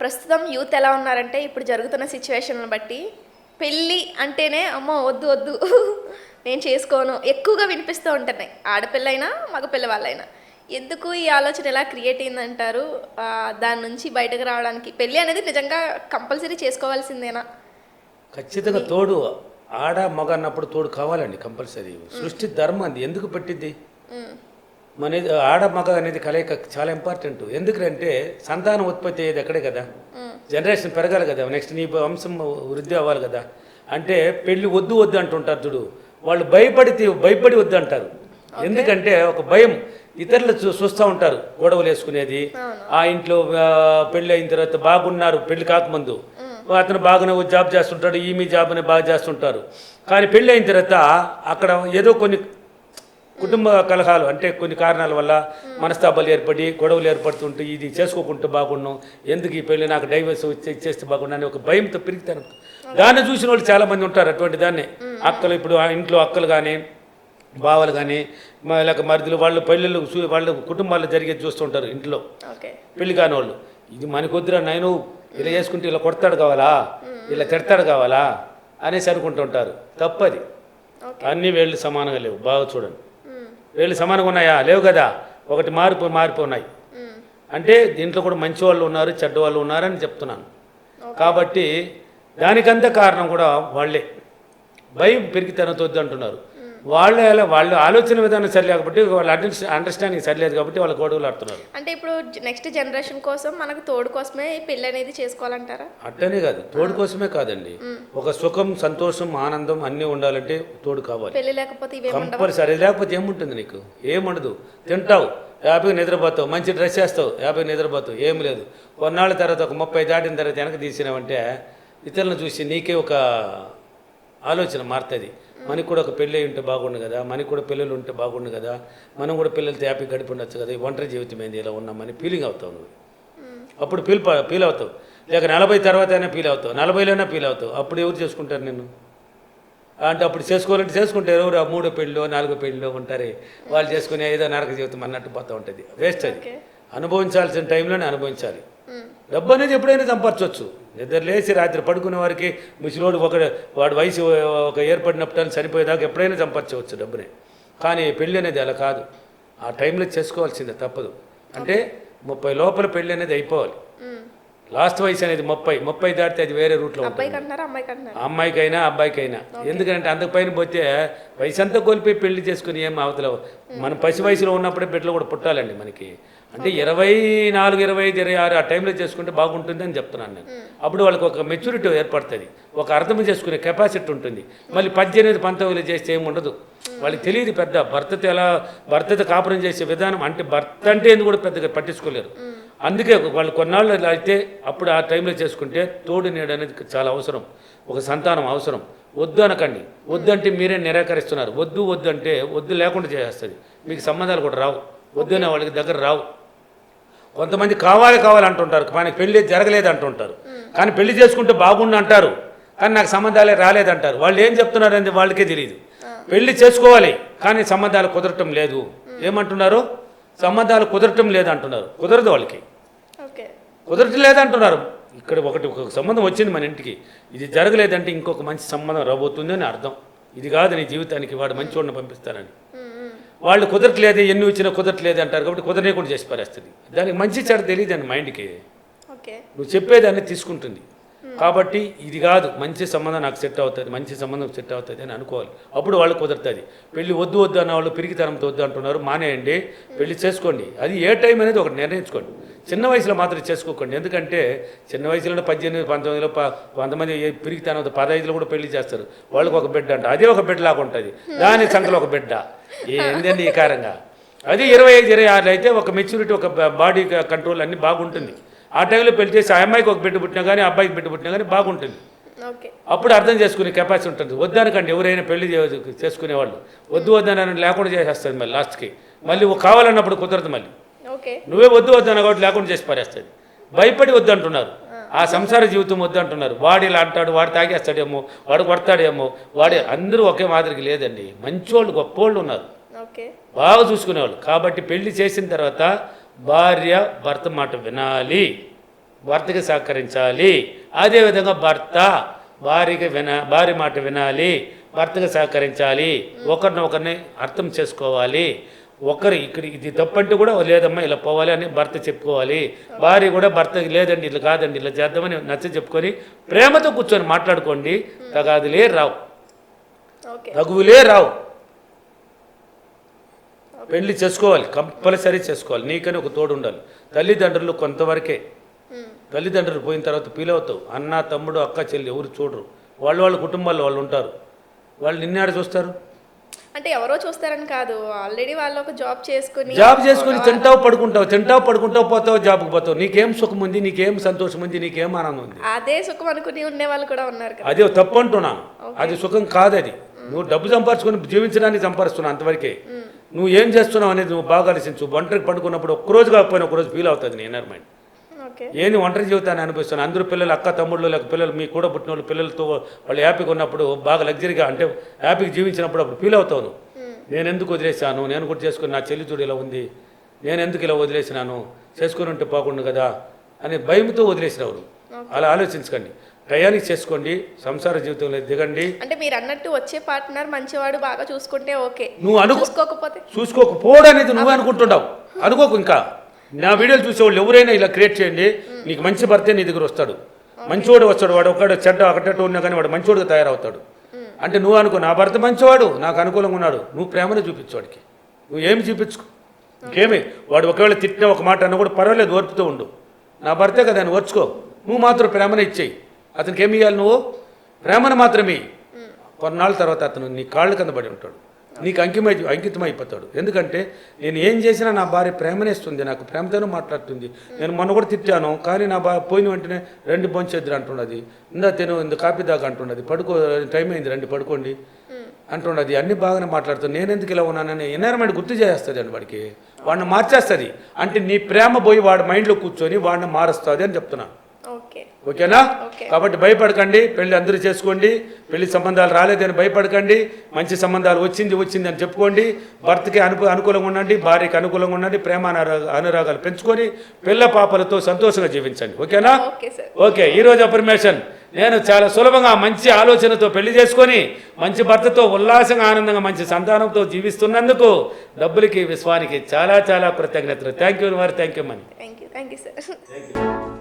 ప్రస్తుతం యూత్ ఎలా ఉన్నారంటే ఇప్పుడు జరుగుతున్న సిచ్యువేషన్ని బట్టి పెళ్ళి అంటేనే అమ్మో వద్దు వద్దు నేను చేసుకోను ఎక్కువగా వినిపిస్తూ ఉంటున్నాయి. ఆడపిల్లైనా మగపిల్ల వాళ్ళైనా ఎందుకు ఈ ఆలోచన ఎలా క్రియేట్ అయిందంటారు? దాని నుంచి బయటకు రావడానికి. పెళ్ళి అనేది నిజంగా కంపల్సరీ చేసుకోవాల్సిందేనా? ఖచ్చితంగా తోడు ఆడ మగ అన్నప్పుడు తోడు కావాలండి కంపల్సరీ. సృష్టి ధర్మం అది. ఎందుకు పెట్టింది? మన ఆడ మగ అనేది కలయిక చాలా ఇంపార్టెంట్ ఎందుకంటే సంతానం ఉత్పత్తి అయ్యేది అక్కడే కదా. జనరేషన్ పెరగాలి కదా. నెక్స్ట్ నీ వంశం వృద్ధి అవ్వాలి కదా. అంటే పెళ్ళి వద్దు వద్దు అంటుంటారు చూడు. వాళ్ళు భయపడి తీ- భయపడి వద్దు అంటారు. ఎందుకంటే ఒక భయం. ఇతరులు చూ చూస్తూ ఉంటారు గొడవలు వేసుకునేది. ఆ ఇంట్లో ఆ, పెళ్ళి అయిన తర్వాత బాగున్నారు పెళ్ళి కాకముందు. అతను బాగానే జాబ్ చేస్తుంటాడు ఈమె జాబ్ అని బాగా చేస్తుంటారు. కానీ పెళ్ళి అయిన తర్వాత అక్కడ ఏదో కొన్ని కుటుంబ కలహాలు అంటే కొన్ని కారణాల వల్ల మనస్తాపాలు ఏర్పడి గొడవలు ఏర్పడుతుంటే ఇది చేసుకోకుంటే బాగున్నాం ఎందుకు ఈ పెళ్ళి నాకు డైవర్స్ వచ్చి ఇచ్చేస్తే బాగున్నా అని ఒక భయంతో పెరుగుతాను దాన్ని చూసిన వాళ్ళు చాలా మంది ఉంటారు అటువంటి దాన్ని. అక్కలు ఇప్పుడు ఆ ఇంట్లో అక్కలు కానీ బావలు కానీ లేక మరిదిలు వాళ్ళు పెళ్ళిళ్ళు చూ- వాళ్ళ కుటుంబాల్లో జరిగేది చూస్తుంటారు ఇంట్లో. పెళ్ళి కాని వాళ్ళు ఇది మనకొద్దురా నేను ఇలా చేసుకుంటే ఇలా కొడతాడు కావాలా? ఇలా తిడతాడు కావాలా? అనేసి అనుకుంటుంటారు తప్పది. అన్ని వేళ్ళు సమానంగా లేవు. బాగా చూడండి. వేళ్ళు సమానంగా ఉన్నాయా? లేవు కదా. ఒకటి మారిపో మారిపోన్నాయి అంటే దీంట్లో కూడా మంచి వాళ్ళు ఉన్నారు చెడ్డ వాళ్ళు ఉన్నారని చెప్తున్నాను. కాబట్టి దానికంతా కారణం కూడా వాళ్ళే. భయం పెరిగితనంతో అంటున్నారు. వాళ్ళే వాళ్ళ ఆలోచన విధానం సరిలేకపోతే వాళ్ళ అండర్స్టాండింగ్ సరిలేదు కాబట్టి వాళ్ళ గొడవలు ఆడుతున్నారు. అంటే ఇప్పుడు నెక్స్ట్ జనరేషన్ కోసం మనకు తోడు కోసమే పెళ్ళి అనేది చేసుకోవాలంటారా? అట్టనే కాదు. తోడు కోసమే కాదండి. ఒక సుఖం సంతోషం ఆనందం అన్నీ ఉండాలంటే తోడు కావాలి. పెళ్ళి లేకపోతే కంపల్సరీ. లేకపోతే ఏముంటుంది నీకు? ఏముండదు. తింటావు యాభైకి నిద్రపోతావు మంచి డ్రెస్ వేస్తావు యాభై నిద్రపోతావు ఏం లేదు. కొన్నాళ్ళ తర్వాత ఒక ముప్పై దాటిన తర్వాత వెనక తీసినావంటే ఇతరులను చూసి నీకే ఒక ఆలోచన మారుతుంది. మనకి కూడా ఒక పెళ్ళి ఉంటే బాగుండు కదా మనకి కూడా పిల్లలు ఉంటే బాగుండు కదా మనం కూడా పిల్లలతో హ్యాపీ గడిపి ఉండొచ్చు కదా ఒంటరి జీవితం ఏంది ఇలా ఉన్నామని ఫీలింగ్ అవుతావు నువ్వు. అప్పుడు ఫీల్ ఫీల్ అవుతావు. లేక నలభై తర్వాత అయినా ఫీల్ అవుతావు. నలభైలోనే ఫీల్ అవుతావు. అప్పుడు ఎవరు చేసుకుంటారు నిన్ను? అంటే అప్పుడు చేసుకోవాలంటే చేసుకుంటారు. ఎవరు? ఆ మూడో పెళ్ళిలో నాలుగో పెళ్ళిలో ఉంటారే. వాళ్ళు చేసుకునే ఏదో నరక జీవితం అన్నట్టు పోతూ ఉంటుంది. వేస్ట్ అది. అనుభవించాల్సిన టైంలోనే అనుభవించాలి. డబ్బు అనేది ఎప్పుడైనా సంపాదించవచ్చు. నిద్ర లేచి రాత్రి పడుకునే వారికి ముసలోడు ఒక వాడి వయసు ఒక ఏర్పడినప్పుడు చనిపోయేదాకా ఎప్పుడైనా సంపాదించవచ్చు డబ్బుని. కానీ పెళ్ళి అనేది అలా కాదు. ఆ టైంలో చేసుకోవాల్సిందే తప్పదు. అంటే ముప్పై లోపల పెళ్ళి అనేది అయిపోవాలి. లాస్ట్ వయసు అనేది ముప్పై. ముప్పై దాటితే అది వేరే రూట్లో అమ్మాయికైనా అబ్బాయికైనా. ఎందుకంటే అంతకు పైన పోతే వయసు అంతా కోల్పోయి పెళ్ళి చేసుకుని ఏం అవతల మనం పసి వయసులో ఉన్నప్పుడే బిడ్డలు కూడా పుట్టాలండి మనకి. అంటే ఇరవై నాలుగు ఇరవై ఐదు ఇరవై ఆరు ఆ టైంలో చేసుకుంటే బాగుంటుంది అని చెప్తున్నాను నేను. అప్పుడు వాళ్ళకి ఒక మెచ్యూరిటీ ఏర్పడుతుంది. ఒక అర్థం చేసుకునే కెపాసిటీ ఉంటుంది. మళ్ళీ పద్దెనిమిది పంతొమ్మిది చేస్తే ఏమి ఉండదు. వాళ్ళకి తెలియదు పెద్ద భర్తతో ఎలా భర్తతో కాపురం చేసే విధానం అంటే భర్త అంటే ఏంది కూడా పెద్దగా పట్టించుకోలేరు. అందుకే వాళ్ళు కొన్నాళ్ళు అయితే అప్పుడు ఆ టైంలో చేసుకుంటే తోడు నీడ అనేది చాలా అవసరం. ఒక సంతానం అవసరం. వద్దు అనకండి. వద్దు అంటే మీరే నిరాకరిస్తున్నారు. వద్దు వద్దు అంటే వద్దు లేకుండా చేసేస్తుంది. మీకు సంబంధాలు కూడా రావు. వద్దు అనే వాళ్ళకి దగ్గర రావు. కొంతమంది కావాలి కావాలి అంటుంటారు. కానీ పెళ్ళి జరగలేదు అంటుంటారు. కానీ పెళ్ళి చేసుకుంటే బాగుండు అంటారు. కానీ నాకు సంబంధాలే రాలేదంటారు. వాళ్ళు ఏం చెప్తున్నారు అనేది వాళ్ళకే తెలియదు పెళ్ళి చేసుకోవాలి కానీ సంబంధాలు కుదరటం లేదు. ఏమంటున్నారు? సంబంధాలు కుదరటం లేదు అంటున్నారు. కుదరదు వాళ్ళకి. ఓకే. కుదరటం లేదంటున్నారు ఇక్కడ ఒకటి ఒక సంబంధం వచ్చింది మన ఇంటికి. ఇది జరగలేదంటే ఇంకొక మంచి సంబంధం రాబోతుంది అని అర్థం. ఇది కాదు నీ జీవితానికి వాడు మంచి వాడిని పంపిస్తానని వాళ్ళు కుదరట్లేదు ఎన్ని వచ్చినా కుదరట్లేదు అంటారు కాబట్టి కుదరనేకుండా చేసి పారేస్తుంది. దానికి మంచి చెడు తెలియదండి మైండ్కి. ఓకే. నువ్వు చెప్పేదాన్ని తీసుకుంటుంది. కాబట్టి ఇది కాదు మంచి సంబంధం నాకు సెట్ అవుతుంది మంచి సంబంధం సెట్ అవుతుంది అని అనుకోవాలి. అప్పుడు వాళ్ళు కుదురుతుంది. పెళ్ళి వద్దు వద్దు అన్న వాళ్ళు పిరికితనంతో వద్దు అంటున్నారు మానేయండి పెళ్ళి చేసుకోండి. అది ఏ టైం అనేది ఒకటి నిర్ణయించుకోండి. చిన్న వయసులో మాత్రం చేసుకోకండి. ఎందుకంటే చిన్న వయసులో పద్దెనిమిది పంతొమ్మిదిలో ప- కొంతమంది ఏ పదహైదులో కూడా పెళ్ళి చేస్తారు. వాళ్ళకి ఒక బిడ్డ అంట. అదే ఒక బిడ్డ లాగా ఉంటుంది. దాని సంఖ్యలో ఒక బిడ్డ. ఏందండి ఈ కారంగా? అది ఇరవై ఐదు ఇరవై ఆరులో అయితే ఒక మెచ్యూరిటీ ఒక బాడీ కంట్రోల్ అన్నీ బాగుంటుంది. ఆ టైంలో పెళ్ళి చేసి ఆ అమ్మాయికి ఒక బిడ్డ పుట్టినా కానీ అబ్బాయికి బిడ్డ పుట్టినా కానీ బాగుంటుంది. అప్పుడు అర్థం చేసుకునే కెపాసిటీ ఉంటుంది. వద్దనకండి ఎవరైనా పెళ్ళి చేసుకునేవాళ్ళు వద్దు వద్దని లేకుండా చేసేస్తుంది మళ్ళీ లాస్ట్కి. మళ్ళీ కావాలన్నప్పుడు కుదరదు మళ్ళీ. నువ్వే వద్దు వద్దన్న కాబట్టి లేకుండా చేసి పారేస్తుంది భయపడి వద్దు అంటున్నారు ఆ సంసార జీవితం వద్దు అంటున్నారు వాడు ఇలా అంటాడు వాడు తాగేస్తాడేమో వాడు కొడతాడేమో వాడి అందరూ ఒకే మాదిరికి లేదండి. మంచోళ్ళు గొప్పోళ్ళు ఉన్నారు. బాగా చూసుకునేవాళ్ళు. కాబట్టి పెళ్ళి చేసిన తర్వాత భార్య భర్త మాట వినాలి భర్తకి సహకరించాలి. అదేవిధంగా భర్త భార్యకి విన భార్య మాట వినాలి భర్తకి సహకరించాలి. ఒకరినొకరిని అర్థం చేసుకోవాలి. ఒకరు ఇక్కడ ఇది తప్పంటే కూడా లేదమ్మా ఇలా పోవాలి అని భర్త చెప్పుకోవాలి. భార్య కూడా భర్తకి లేదండి ఇట్లా కాదండి ఇలా చేద్దామని నచ్చ చెప్పుకొని ప్రేమతో కూర్చొని మాట్లాడుకోండి. తగాదులే రావు. తగువులే రావు. పెళ్ళి చేసుకోవాలి కంపల్సరీ చేసుకోవాలి. నీకని ఒక తోడు ఉండాలి. తల్లిదండ్రులు కొంతవరకే. తల్లిదండ్రులు పోయిన తర్వాత ఫీల్ అవుతావు అన్న తమ్ముడు అక్క చెల్లి ఎవరు చూడరు. వాళ్ళు వాళ్ళ కుటుంబాల్లో వాళ్ళు ఉంటారు. వాళ్ళు నిన్నాడు చూస్తారు? అంటే ఎవరో చూస్తారని కాదు. ఆల్రెడీ వాళ్ళు ఒక జాబ్ చేసుకుని జాబ్ చేసుకుని తింటావు పడుకుంటావు తింటావు పడుకుంటావు పోతావు జాబ్కి పోతావు. నీకేం సుఖం ఉంది నీకేం సంతోషం ఉంది నీకేం ఆనందం ఉంది? అదే సుఖం అనుకుని ఉండే వాళ్ళు కూడా ఉన్నారు అదే తప్పు అంటున్నాను. అది సుఖం కాదు అది నువ్వు డబ్బు సంపాదించుకొని జీవించడానికి సంపాదిస్తున్నావు అంతవరకే. నువ్వు ఏం చేస్తున్నావు అనేది నువ్వు బాగా ఆలోచించు. ఒంటరికి పడుకున్నప్పుడు ఒక్కరోజు కాకపోయినా ఒకరోజు ఫీల్ అవుతుంది నీ ఇన్నర్ మైండ్ ఏంది ఒంటరి జీవితాన్ని అనిపిస్తున్నాను అందరూ పిల్లలు అక్క తమ్ముళ్ళు లేక పిల్లలు మీ కూడా పుట్టిన వాళ్ళు పిల్లలతో వాళ్ళు హ్యాపీగా ఉన్నప్పుడు బాగా లగ్జరీగా అంటే హ్యాపీగా జీవించినప్పుడు అప్పుడు ఫీల్ అవుతావు. నేను ఎందుకు వదిలేశాను? నేను కూడా చేసుకుని నా చెల్లి చూడు ఇలా ఉంది? నేను ఎందుకు ఇలా వదిలేసినాను? చేసుకుని ఉంటే పోకుండా కదా? అని భయంతో వదిలేసినావు నువ్వు. అలా ఆలోచించకండి. టయానికి చేసుకోండి సంసార జీవితంలో దిగండి. అంటే మీరు అన్నట్టు వచ్చే పార్ట్నర్ మంచివాడు బాగా చూసుకుంటే ఓకే. నువ్వు అనుకో చూసుకోకపోతే? చూసుకోకపోవడం అనేది నువ్వు అనుకుంటున్నావు. అనుకోకు ఇంకా. నా వీడియోలు చూసేవాళ్ళు ఎవరైనా ఇలా క్రియేట్ చేయండి నీకు మంచి భర్తే నీ దగ్గర వస్తాడు. మంచివాడు వస్తాడు వాడు ఒకడు చెడ్డ ఒకటట్టు ఉన్నా కానీ వాడు మంచివాడుగా తయారవుతాడు. అంటే నువ్వు అనుకో నా భర్త మంచివాడు నాకు అనుకూలంగా ఉన్నాడు. నువ్వు ప్రేమను చూపించు వాడికి. నువ్వు ఏమి చూపించుకో? ఇంకేమి? వాడు ఒకవేళ తిట్టిన ఒక మాట అన్న కూడా పర్వాలేదు ఓర్పుతూ ఉండు. నా భర్తే కదా అని ఓర్చుకో. నువ్వు మాత్రం ప్రేమను ఇచ్చేయి. అతనికి ఏమి ఇవ్వాలి నువ్వు? ప్రేమను మాత్రమే. కొన్నాళ్ళ తర్వాత అతను నీ కాళ్ళు కింద పడి ఉంటాడు. నీకు అంకిమై అంకితమైపోతాడు ఎందుకంటే నేను ఏం చేసినా నా భార్య ప్రేమనేస్తుంది నాకు ప్రేమతోనే మాట్లాడుతుంది. నేను మొన్న కూడా తిట్టాను కానీ నా బా పోయిన వెంటనే రెండు బొంచేద్దరు అంటున్నది ఇందా తిను ఇంత కాపీ దాకా అంటున్నది పడుకో టైం అయింది రండి పడుకోండి అంటున్నది అన్ని బాగానే మాట్లాడుతుంది. నేను ఎందుకు ఇలా ఉన్నానని ఎన్వైరన్మెంట్ గుర్తు చేస్తుంది అండి వాడికి. వాడిని మార్చేస్తుంది. అంటే నీ ప్రేమ పోయి వాడి మైండ్లో కూర్చొని వాడిని మారుస్తుంది అని చెప్తున్నాను. ఓకేనా? ఓకే. కాబట్టి భయపడకండి పెళ్ళి అందరూ చేసుకోండి పెళ్ళి సంబంధాలు రాలేదని భయపడకండి మంచి సంబంధాలు వచ్చింది వచ్చింది అని చెప్పుకోండి భర్తకి అనుకు అనుకూలంగా ఉండండి భార్యకి అనుకూలంగా ఉండండి ప్రేమ అనురా- అనురాగాలు పెంచుకొని పిల్ల పాపలతో సంతోషంగా జీవించండి. ఓకేనా? ఓకే ఈరోజు అఫర్మేషన్. నేను చాలా సులభంగా మంచి ఆలోచనతో పెళ్ళి చేసుకొని మంచి భర్తతో ఉల్లాసంగా ఆనందంగా మంచి సంతానంతో జీవిస్తున్నందుకు డబ్బులకి విశ్వానికి చాలా చాలా కృతజ్ఞతలు. థ్యాంక్ యూ వారి thank you money thank you thank you sir